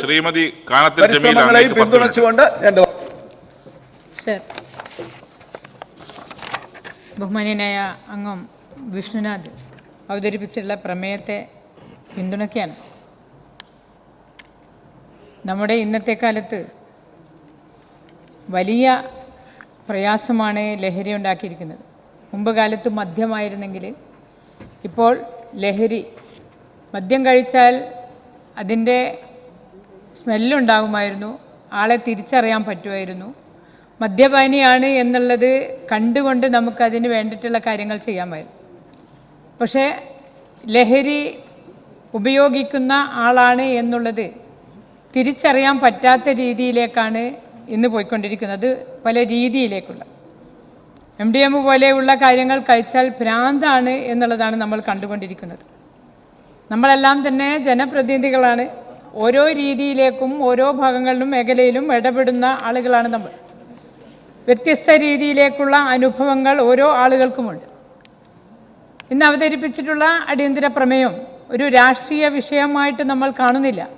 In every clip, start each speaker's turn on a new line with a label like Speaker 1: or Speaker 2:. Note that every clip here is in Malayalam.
Speaker 1: ശ്രീമതി കാനത്തിൽ ജമീല
Speaker 2: പിന്തുണച്ചുകൊണ്ട്
Speaker 3: സർ ബഹുമാന്യനായ അംഗം വിഷ്ണുനാഥ് അവതരിപ്പിച്ചിട്ടുള്ള പ്രമേയത്തെ പിന്തുണയ്ക്കുകയാണ്. നമ്മുടെ ഇന്നത്തെ കാലത്ത് വലിയ പ്രയാസമാണ് ലഹരി ഉണ്ടാക്കിയിരിക്കുന്നത്. മുമ്പ് കാലത്ത് മദ്യമായിരുന്നെങ്കിൽ ഇപ്പോൾ ലഹരി മദ്യം കഴിച്ചാൽ അതിന്റെ സ്മെല്ലുണ്ടാകുമായിരുന്നു. ആളെ തിരിച്ചറിയാൻ പറ്റുമായിരുന്നു. മദ്യപാനിയാണ് എന്നുള്ളത് കണ്ടുകൊണ്ട് നമുക്കതിന് വേണ്ടിയിട്ടുള്ള കാര്യങ്ങൾ ചെയ്യാമായിരുന്നു പക്ഷേ ലഹരി ഉപയോഗിക്കുന്ന ആളാണ് എന്നുള്ളത് തിരിച്ചറിയാൻ പറ്റാത്ത രീതിയിലേക്കാണ് ഇന്ന് പോയിക്കൊണ്ടിരിക്കുന്നത്. പല രീതിയിലേക്കുള്ള. എം ഡി എം പോലെയുള്ള കാര്യങ്ങൾ കഴിച്ചാൽ ഭ്രാന്താണ് എന്നുള്ളതാണ് നമ്മൾ കണ്ടുകൊണ്ടിരിക്കുന്നത്. നമ്മളെല്ലാം തന്നെ ജനപ്രതിനിധികളാണ്. ഓരോ രീതിയിലേക്കും ഓരോ ഭാഗങ്ങളിലും മേഖലയിലും ഇടപെടുന്ന ആളുകളാണ് നമ്മൾ. വ്യത്യസ്ത രീതിയിലേക്കുള്ള അനുഭവങ്ങൾ ഓരോ ആളുകൾക്കുമുണ്ട്. ഇന്ന് അവതരിപ്പിച്ചിട്ടുള്ള അടിയന്തര പ്രമേയം ഒരു രാഷ്ട്രീയ വിഷയമായിട്ട് നമ്മൾ കാണുന്നില്ല.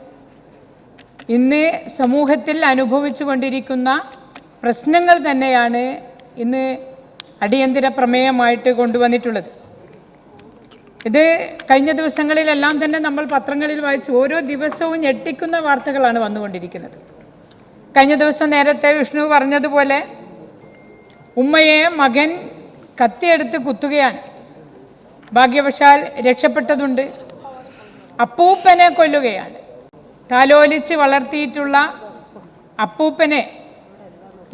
Speaker 3: ഇന്ന് സമൂഹത്തിൽ അനുഭവിച്ചു കൊണ്ടിരിക്കുന്ന പ്രശ്നങ്ങൾ തന്നെയാണ് ഇന്ന് അടിയന്തര പ്രമേയമായിട്ട് കൊണ്ടുവന്നിട്ടുള്ളത്. ഇത് കഴിഞ്ഞ ദിവസങ്ങളിലെല്ലാം തന്നെ നമ്മൾ പത്രങ്ങളിൽ വായിച്ചു ഓരോ ദിവസവും ഞെട്ടിക്കുന്ന വാർത്തകളാണ് വന്നുകൊണ്ടിരിക്കുന്നത്. കഴിഞ്ഞ ദിവസം നേരത്തെ വിഷ്ണു പറഞ്ഞതുപോലെ ഉമ്മയെ മകൻ കത്തിയെടുത്ത് കുത്തുകയാണ്. ഭാഗ്യവശാൽ രക്ഷപ്പെട്ടതുണ്ട്. അപ്പൂപ്പനെ കൊല്ലുകയാണ്. താലോലിച്ച് വളർത്തിയിട്ടുള്ള അപ്പൂപ്പനെ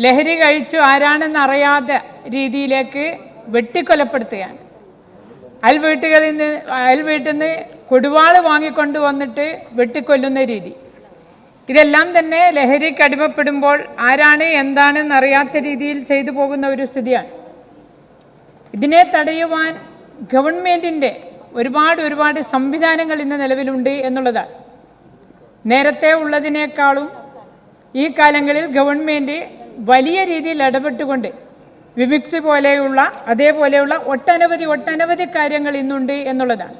Speaker 3: ലഹരി കഴിച്ചു ആരാണെന്ന് അറിയാത്ത രീതിയിലേക്ക് വെട്ടിക്കൊലപ്പെടുത്തുകയാണ്. അയൽ വീട്ടുകളിൽ നിന്ന് അയൽവീട്ടിൽ നിന്ന് കൊടുവാൾ വാങ്ങിക്കൊണ്ട് വന്നിട്ട് വെട്ടിക്കൊല്ലുന്ന രീതി. ഇതെല്ലാം തന്നെ ലഹരിക്ക് അടിമപ്പെടുമ്പോൾ ആരാണ് എന്താണെന്ന് അറിയാത്ത രീതിയിൽ ചെയ്തു പോകുന്ന ഒരു സ്ഥിതിയാണ്. ഇതിനെ തടയുവാൻ ഗവൺമെന്റിന്റെ ഒരുപാട് ഒരുപാട് സംവിധാനങ്ങൾ ഇന്ന് നിലവിലുണ്ട് എന്നുള്ളതാണ്. നേരത്തെ ഉള്ളതിനേക്കാളും ഈ കാലങ്ങളിൽ ഗവൺമെന്റ് വലിയ രീതിയിൽ ഇടപെട്ടുകൊണ്ട് വിമുക്തി പോലെയുള്ള അതേപോലെയുള്ള ഒട്ടനവധി ഒട്ടനവധി കാര്യങ്ങൾ ഇന്നുണ്ട് എന്നുള്ളതാണ്.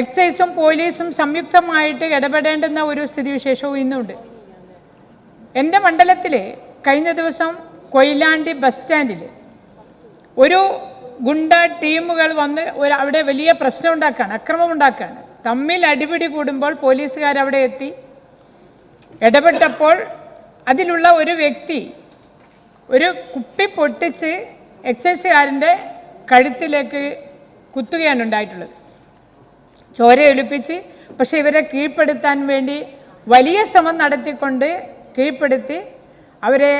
Speaker 3: എക്സൈസും പോലീസും സംയുക്തമായിട്ട് ഇടപെടേണ്ടുന്ന ഒരു സ്ഥിതിവിശേഷവും ഇന്നുണ്ട്. എന്റെ മണ്ഡലത്തിൽ കഴിഞ്ഞ ദിവസം കൊയിലാണ്ടി ബസ് സ്റ്റാൻഡിൽ ഒരു ഗുണ്ട ടീമുകൾ വന്ന് ഒരു അവിടെ വലിയ പ്രശ്നം ഉണ്ടാക്കുകയാണ് അക്രമം ഉണ്ടാക്കുകയാണ് തമ്മിൽ അടിപിടി കൂടുമ്പോൾ പോലീസുകാർ അവിടെ എത്തി. ഇടപെട്ടപ്പോൾ അതിലുള്ള ഒരു വ്യക്തി ഒരു കുപ്പി പൊട്ടിച്ച് എക്സൈസുകാരന്റെ കഴുത്തിലേക്ക് കുത്തുകയാണ് ഉണ്ടായിട്ടുള്ളത്. ചോര ഒലിപ്പിച്ച് പക്ഷെ ഇവരെ കീഴ്പ്പെടുത്താൻ വേണ്ടി വലിയ ശ്രമം നടത്തിക്കൊണ്ട് കീഴ്പ്പെടുത്തി അവരെ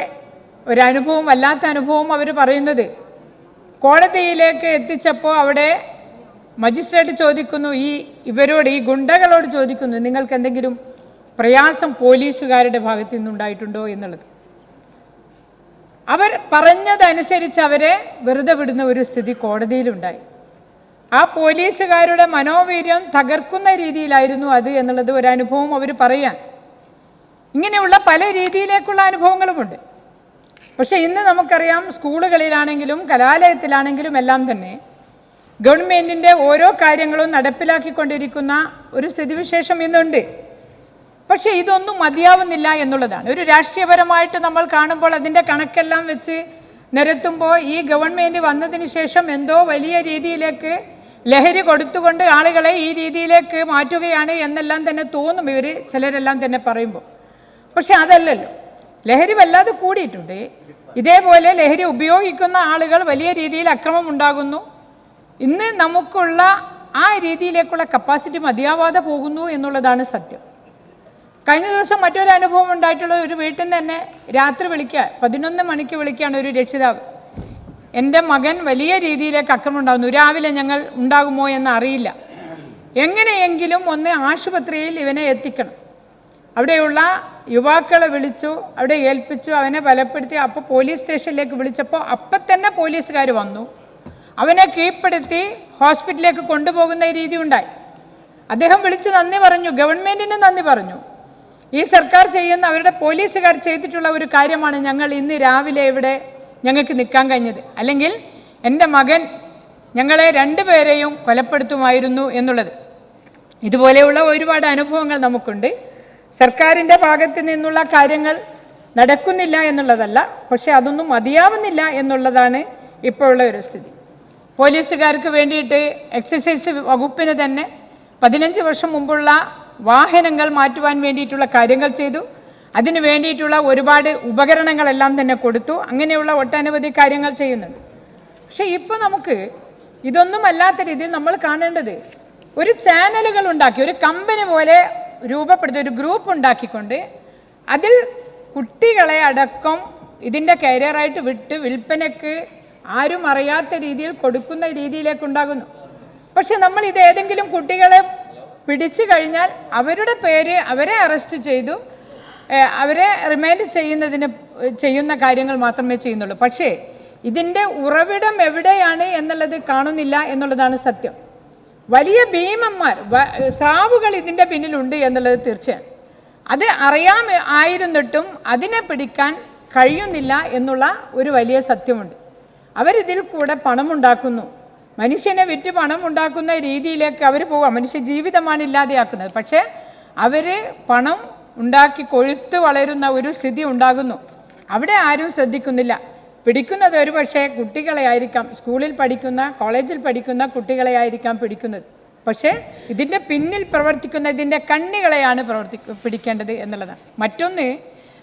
Speaker 3: ഒരനുഭവം വല്ലാത്ത അനുഭവം അവർ പറയുന്നത്. കോടതിയിലേക്ക് എത്തിച്ചപ്പോൾ അവിടെ മജിസ്ട്രേറ്റ് ചോദിക്കുന്നു ഈ ഇവരോട് ഈ ഗുണ്ടകളോട് ചോദിക്കുന്നു നിങ്ങൾക്ക് എന്തെങ്കിലും പ്രയാസം പോലീസുകാരുടെ ഭാഗത്തു നിന്നുണ്ടായിട്ടുണ്ടോ എന്നുള്ളത്. അവർ പറഞ്ഞതനുസരിച്ച് അവരെ വെറുതെ വിടുന്ന ഒരു സ്ഥിതി കോടതിയിലുണ്ടായി. ആ പോലീസുകാരുടെ മനോവീര്യം തകർക്കുന്ന രീതിയിലായിരുന്നു അത് എന്നുള്ളത് ഒരു അനുഭവം അവർ പറയാൻ. ഇങ്ങനെയുള്ള പല രീതിയിലേക്കുള്ള അനുഭവങ്ങളുമുണ്ട്. പക്ഷെ ഇന്ന് നമുക്കറിയാം സ്കൂളുകളിലാണെങ്കിലും കലാലയത്തിലാണെങ്കിലും എല്ലാം തന്നെ ഗവൺമെന്റിന്റെ ഓരോ കാര്യങ്ങളും നടപ്പിലാക്കിക്കൊണ്ടിരിക്കുന്ന ഒരു സ്ഥിതിവിശേഷം ഇന്നുണ്ട്. പക്ഷേ ഇതൊന്നും മതിയാവുന്നില്ല എന്നുള്ളതാണ്. ഒരു രാഷ്ട്രീയപരമായിട്ട് നമ്മൾ കാണുമ്പോൾ അതിന്റെ കണക്കെല്ലാം വെച്ച് നിരത്തുമ്പോൾ ഈ ഗവൺമെന്റ് വന്നതിന് ശേഷം എന്തോ വലിയ രീതിയിലേക്ക് ലഹരി കൊടുത്തുകൊണ്ട് ആളുകളെ ഈ രീതിയിലേക്ക് മാറ്റുകയാണ് എന്നെല്ലാം തന്നെ തോന്നും. ഇവർ ചിലരെല്ലാം തന്നെ പറയുമ്പോൾ. പക്ഷെ അതല്ലല്ലോ. ലഹരി വല്ലാതെ കൂടിയിട്ടുണ്ട്. ഇതേപോലെ ലഹരി ഉപയോഗിക്കുന്ന ആളുകൾ വലിയ രീതിയിൽ അക്രമം ഉണ്ടാകുന്നു. ഇന്ന് നമുക്കുള്ള ആ രീതിയിലേക്കുള്ള കപ്പാസിറ്റി മതിയാവാതെ പോകുന്നു എന്നുള്ളതാണ് സത്യം. കഴിഞ്ഞ ദിവസം മറ്റൊരു അനുഭവം ഉണ്ടായിട്ടുള്ള ഒരു വീട്ടിൽ നിന്ന് തന്നെ രാത്രി വിളിക്കുക പതിനൊന്ന് മണിക്ക് വിളിക്കുകയാണ് ഒരു രക്ഷിതാവ്. എന്റെ മകൻ വലിയ രീതിയിലേക്ക് അക്രമം ഉണ്ടാകുന്നു. രാവിലെ ഞങ്ങൾ ഉണ്ടാകുമോ എന്ന് അറിയില്ല. എങ്ങനെയെങ്കിലും ഒന്ന് ആശുപത്രിയിൽ ഇവനെ എത്തിക്കണം. അവിടെയുള്ള യുവാക്കളെ വിളിച്ചു അവിടെ ഏൽപ്പിച്ചു അവനെ ബലപ്പെടുത്തി. അപ്പോൾ പോലീസ് സ്റ്റേഷനിലേക്ക് വിളിച്ചപ്പോൾ അപ്പം തന്നെ പോലീസുകാർ വന്നു. അവനെ കീഴ്പ്പെടുത്തി ഹോസ്പിറ്റലിലേക്ക് കൊണ്ടുപോകുന്ന രീതി ഉണ്ടായി. അദ്ദേഹം വിളിച്ച് നന്ദി പറഞ്ഞു ഗവൺമെന്റിന് നന്ദി പറഞ്ഞു. ഈ സർക്കാർ ചെയ്യുന്ന അവരുടെ പോലീസുകാർ ചെയ്തിട്ടുള്ള ഒരു കാര്യമാണ് ഞങ്ങൾ ഇന്ന് രാവിലെ ഇവിടെ ഞങ്ങൾക്ക് നിൽക്കാൻ കഴിഞ്ഞത്. അല്ലെങ്കിൽ എന്റെ മകൻ ഞങ്ങളെ രണ്ടുപേരെയും കൊലപ്പെടുത്തുമായിരുന്നു എന്നുള്ളത്. ഇതുപോലെയുള്ള ഒരുപാട് അനുഭവങ്ങൾ നമുക്കുണ്ട്. സർക്കാരിന്റെ ഭാഗത്ത് നിന്നുള്ള കാര്യങ്ങൾ നടക്കുന്നില്ല എന്നുള്ളതല്ല പക്ഷെ അതൊന്നും മതിയാവുന്നില്ല എന്നുള്ളതാണ് ഇപ്പോഴുള്ള ഒരു സ്ഥിതി. പോലീസുകാർക്ക് വേണ്ടിയിട്ട് എക്സസൈസ് വകുപ്പിന് തന്നെ പതിനഞ്ച് വർഷം മുമ്പുള്ള വാഹനങ്ങൾ മാറ്റുവാൻ വേണ്ടിയിട്ടുള്ള കാര്യങ്ങൾ ചെയ്തു. അതിന് വേണ്ടിയിട്ടുള്ള ഒരുപാട് ഉപകരണങ്ങളെല്ലാം തന്നെ കൊടുത്തു. അങ്ങനെയുള്ള ഒട്ടനവധി കാര്യങ്ങൾ ചെയ്യുന്നുണ്ട്. പക്ഷെ ഇപ്പോൾ നമുക്ക് ഇതൊന്നും അല്ലാത്ത രീതിയിൽ നമ്മൾ കാണേണ്ടത് ഒരു ചാനലുകൾ ഉണ്ടാക്കി ഒരു കമ്പനി പോലെ രൂപപ്പെടുത്തി ഒരു ഗ്രൂപ്പ് ഉണ്ടാക്കിക്കൊണ്ട് അതിൽ കുട്ടികളെ അടക്കം ഇതിന്റെ കരിയറായിട്ട് വിട്ട് വിൽപ്പനയ്ക്ക് ആരും അറിയാത്ത രീതിയിൽ കൊടുക്കുന്ന രീതിയിലേക്ക് ഉണ്ടാകുന്നു. പക്ഷെ നമ്മൾ ഇത് ഏതെങ്കിലും കുട്ടികളെ പിടിച്ചു കഴിഞ്ഞാൽ അവരുടെ പേര് അവരെ അറസ്റ്റ് ചെയ്തു അവരെ റിമൈൻഡ് ചെയ്യുന്നതിന് ചെയ്യുന്ന കാര്യങ്ങൾ മാത്രമേ ചെയ്യുന്നുള്ളൂ. പക്ഷേ ഇതിന്റെ ഉറവിടം എവിടെയാണ് എന്നുള്ളത് കാണുന്നില്ല എന്നുള്ളതാണ് സത്യം. വലിയ ഭീമന്മാർ സ്രാവുകൾ ഇതിന്റെ പിന്നിലുണ്ട് എന്നുള്ളത് തീർച്ചയാണ്. അത് അറിയാം ആയിരുന്നിട്ടും അതിനെ പിടിക്കാൻ കഴിയുന്നില്ല എന്നുള്ള ഒരു വലിയ സത്യമുണ്ട്. അവരിതിൽ കൂടെ പണമുണ്ടാക്കുന്നു. മനുഷ്യനെ വിറ്റ് പണം ഉണ്ടാക്കുന്ന രീതിയിലേക്ക് അവർ പോകാം മനുഷ്യ ജീവിതമാണ് ഇല്ലാതെയാക്കുന്നത്. പക്ഷേ അവർ പണം ഉണ്ടാക്കി കൊഴുത്ത് വളരുന്ന ഒരു സ്ഥിതി ഉണ്ടാകുന്നു. അവിടെ ആരും ശ്രദ്ധിക്കുന്നില്ല. പിടിക്കുന്നത് ഒരു പക്ഷേ കുട്ടികളെ ആയിരിക്കാം. സ്കൂളിൽ പഠിക്കുന്ന കോളേജിൽ പഠിക്കുന്ന കുട്ടികളെ ആയിരിക്കാം പിടിക്കുന്നത്. പക്ഷേ ഇതിന്റെ പിന്നിൽ പ്രവർത്തിക്കുന്ന ഇതിന്റെ കണ്ണികളെയാണ് പ്രവർത്തി പിടിക്കേണ്ടത് എന്നുള്ളതാണ്. മറ്റൊന്ന്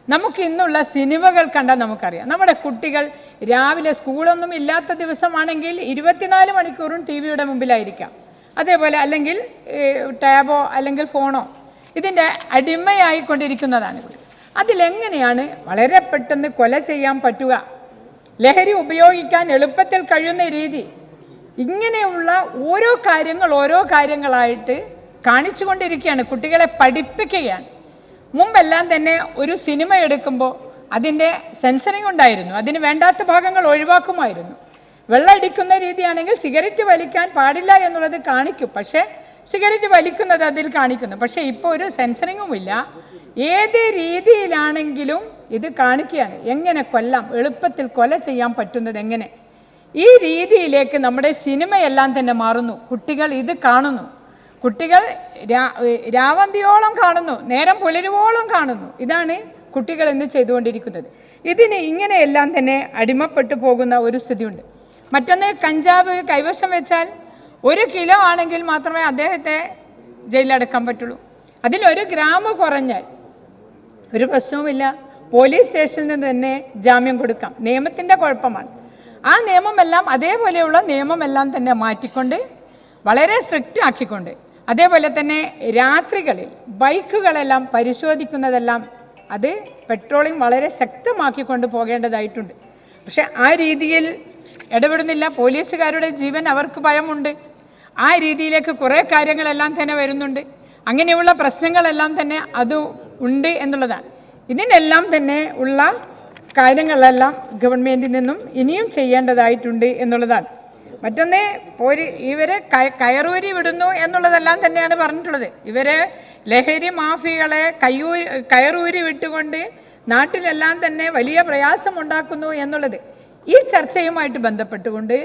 Speaker 3: നമുക്ക് ഇന്നുള്ള സിനിമകൾ കണ്ടാൽ നമുക്കറിയാം. നമ്മുടെ കുട്ടികൾ രാവിലെ സ്കൂളൊന്നും ഇല്ലാത്ത ദിവസമാണെങ്കിൽ ഇരുപത്തിനാല് മണിക്കൂറും ടി വിയുടെ മുമ്പിലായിരിക്കാം. അതേപോലെ അല്ലെങ്കിൽ ടാബോ അല്ലെങ്കിൽ ഫോണോ ഇതിന്റെ അടിമയായിക്കൊണ്ടിരിക്കുന്നതാണ് കുട്ടി അതിലെങ്ങനെയാണ് വളരെ പെട്ടെന്ന് കൊല ചെയ്യാൻ പറ്റുക? ലഹരി ഉപയോഗിക്കാൻ എളുപ്പത്തിൽ കഴിയുന്ന രീതി. ഇങ്ങനെയുള്ള ഓരോ കാര്യങ്ങൾ ഓരോ കാര്യങ്ങളായിട്ട് കാണിച്ചുകൊണ്ടിരിക്കുകയാണ് കുട്ടികളെ പഠിപ്പിക്കുകയാണ്. മുമ്പെല്ലാം തന്നെ ഒരു സിനിമ എടുക്കുമ്പോൾ അതിന്റെ സെൻസറിങ് ഉണ്ടായിരുന്നു. അതിന് വേണ്ടാത്ത ഭാഗങ്ങൾ ഒഴിവാക്കുമായിരുന്നു. വെള്ളമടിക്കുന്ന രീതിയാണെങ്കിൽ സിഗരറ്റ് വലിക്കാൻ പാടില്ല എന്നുള്ളത് കാണിക്കും. പക്ഷേ സിഗരറ്റ് വലിക്കുന്നത് അതിൽ കാണിക്കുന്നു. പക്ഷേ ഇപ്പോൾ ഒരു സെൻസറിങ്ങും ഇല്ല. ഏത് രീതിയിലാണെങ്കിലും ഇത് കാണിക്കുകയാണ്. എങ്ങനെ കൊല്ലാം? എളുപ്പത്തിൽ കൊല ചെയ്യാൻ പറ്റുന്നത് എങ്ങനെ? ഈ രീതിയിലേക്ക് നമ്മുടെ സിനിമയെല്ലാം തന്നെ മാറുന്നു. കുട്ടികൾ ഇത് കാണുന്നു. കുട്ടികൾ രാ- രാവന്തിയോളം കാണുന്നു നേരം പുലരുവോളം കാണുന്നു. ഇതാണ് കുട്ടികൾ ഇന്ന് ചെയ്തുകൊണ്ടിരിക്കുന്നത്. ഇതിന് ഇങ്ങനെയെല്ലാം തന്നെ അടിമപ്പെട്ടു പോകുന്ന ഒരു സ്ഥിതിയുണ്ട്. മറ്റൊന്ന് കഞ്ചാവ് കൈവശം വെച്ചാൽ ഒരു കിലോ ആണെങ്കിൽ മാത്രമേ അദ്ദേഹത്തെ ജയിലിലടക്കാൻ പറ്റുള്ളൂ. അതിൽ ഒരു ഗ്രാം കുറഞ്ഞാൽ ഒരു പ്രശ്നവുമില്ല. പോലീസ് സ്റ്റേഷനിൽ നിന്ന് തന്നെ ജാമ്യം കൊടുക്കാം. നിയമത്തിന്റെ കുഴപ്പമാണ്. ആ നിയമമെല്ലാം അതേപോലെയുള്ള നിയമമെല്ലാം തന്നെ മാറ്റിക്കൊണ്ട് വളരെ സ്ട്രിക്റ്റ് ആക്കിക്കൊണ്ട് അതേപോലെ തന്നെ രാത്രികളിൽ ബൈക്കുകളെല്ലാം പരിശോധിക്കുന്നതെല്ലാം അത് പെട്രോളിംഗ് വളരെ ശക്തമാക്കിക്കൊണ്ട് പോകേണ്ടതായിട്ടുണ്ട്. പക്ഷെ ആ രീതിയിൽ ഇടപെടുന്നില്ല. പോലീസുകാരുടെ ജീവൻ അവർക്ക് ഭയമുണ്ട്. ആ രീതിയിലേക്ക് കുറേ കാര്യങ്ങളെല്ലാം തന്നെ വരുന്നുണ്ട്. അങ്ങനെയുള്ള പ്രശ്നങ്ങളെല്ലാം തന്നെ അത് ഉണ്ട് എന്നുള്ളതാണ്. ഇതിനെല്ലാം തന്നെ ഉള്ള കാര്യങ്ങളെല്ലാം ഗവൺമെന്റിൽ നിന്നും ഇനിയും ചെയ്യേണ്ടതായിട്ടുണ്ട് എന്നുള്ളതാണ്. മറ്റൊന്ന് പോരി ഇവരെ കയറൂരി വിടുന്നു എന്നുള്ളതെല്ലാം തന്നെയാണ് പറഞ്ഞിട്ടുള്ളത്. ഇവരെ ലഹരി മാഫികളെ കയ്യൂരി കയറൂരി വിട്ടുകൊണ്ട് നാട്ടിലെല്ലാം തന്നെ വലിയ പ്രയാസമുണ്ടാക്കുന്നു എന്നുള്ളത് ഈ ചർച്ചയുമായിട്ട് ബന്ധപ്പെട്ടുകൊണ്ട്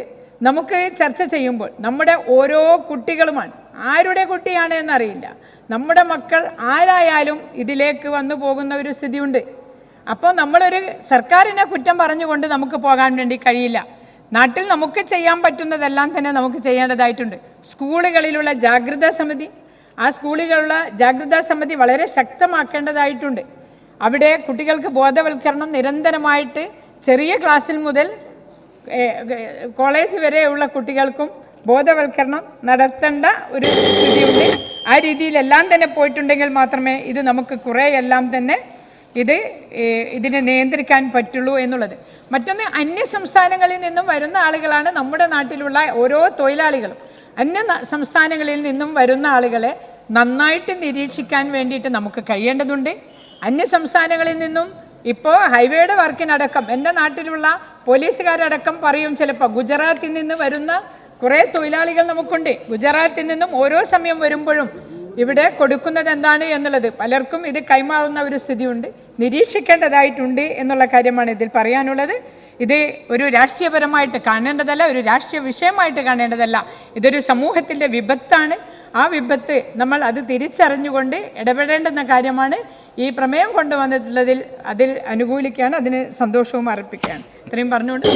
Speaker 3: നമുക്ക് ചർച്ച ചെയ്യുമ്പോൾ നമ്മുടെ ഓരോ കുട്ടികളുമാണ്. ആരുടെ കുട്ടിയാണ് എന്നറിയില്ല. നമ്മുടെ മക്കൾ ആരായാലും ഇതിലേക്ക് വന്നു പോകുന്ന ഒരു സ്ഥിതിയുണ്ട്. അപ്പോൾ നമ്മളൊരു സർക്കാരിനെ കുറ്റം പറഞ്ഞുകൊണ്ട് നമുക്ക് പോകാൻ വേണ്ടി കഴിയില്ല. നാട്ടിൽ നമുക്ക് ചെയ്യാൻ പറ്റുന്നതെല്ലാം തന്നെ നമുക്ക് ചെയ്യേണ്ടതായിട്ടുണ്ട്. സ്കൂളുകളിലുള്ള ജാഗ്രതാ സമിതി ആ സ്കൂളുകളിലുള്ള ജാഗ്രതാ സമിതി വളരെ ശക്തമാക്കേണ്ടതായിട്ടുണ്ട്. അവിടെ കുട്ടികൾക്ക് ബോധവൽക്കരണം നിരന്തരമായിട്ട് ചെറിയ ക്ലാസ്സിൽ മുതൽ കോളേജ് വരെയുള്ള കുട്ടികൾക്കും ബോധവൽക്കരണം നടത്തേണ്ട ഒരു സ്ഥിതിയുണ്ട്. ആ രീതിയിലെല്ലാം തന്നെ പോയിട്ടുണ്ടെങ്കിൽ മാത്രമേ ഇത് നമുക്ക് കുറേ എല്ലാം തന്നെ ഇത് ഇതിനെ നിയന്ത്രിക്കാൻ പറ്റുള്ളൂ എന്നുള്ളത്. മറ്റൊന്ന് അന്യ സംസ്ഥാനങ്ങളിൽ നിന്നും വരുന്ന ആളുകളാണ് നമ്മുടെ നാട്ടിലുള്ള ഓരോ തൊഴിലാളികളും. അന്യ സംസ്ഥാനങ്ങളിൽ നിന്നും വരുന്ന ആളുകളെ നന്നായിട്ട് നിരീക്ഷിക്കാൻ വേണ്ടിയിട്ട് നമുക്ക് കഴിയേണ്ടതുണ്ട്. അന്യ സംസ്ഥാനങ്ങളിൽ നിന്നും ഇപ്പോൾ ഹൈവേയുടെ വർക്കിനടക്കം എന്റെ നാട്ടിലുള്ള പോലീസുകാരടക്കം പറയും ചിലപ്പോൾ ഗുജറാത്തിൽ നിന്ന് വരുന്ന കുറേ തൊഴിലാളികൾ നമുക്കുണ്ട്. ഗുജറാത്തിൽ നിന്നും ഓരോ സമയം വരുമ്പോഴും ഇവിടെ കൊടുക്കുന്നത് എന്താണ് എന്നുള്ളത്? പലർക്കും ഇത് കൈമാറുന്ന ഒരു സ്ഥിതിയുണ്ട്. നിരീക്ഷിക്കേണ്ടതായിട്ടുണ്ട് എന്നുള്ള കാര്യമാണ് ഇതിൽ പറയാനുള്ളത്. ഇത് ഒരു രാഷ്ട്രീയപരമായിട്ട് കാണേണ്ടതല്ല ഒരു രാഷ്ട്രീയ വിഷയമായിട്ട് കാണേണ്ടതല്ല. ഇതൊരു സമൂഹത്തിന്റെ വിപത്താണ്. ആ വിപത്ത് നമ്മൾ അത് തിരിച്ചറിഞ്ഞുകൊണ്ട് ഇടപെടേണ്ടുന്ന കാര്യമാണ്. ഈ പ്രമേയം കൊണ്ടുവന്നിട്ടുള്ളതിൽ അതിൽ അനുകൂലിക്കുകയാണ് അതിന് സന്തോഷവും അർപ്പിക്കുകയാണ്. ഇത്രയും പറഞ്ഞുകൊണ്ട്.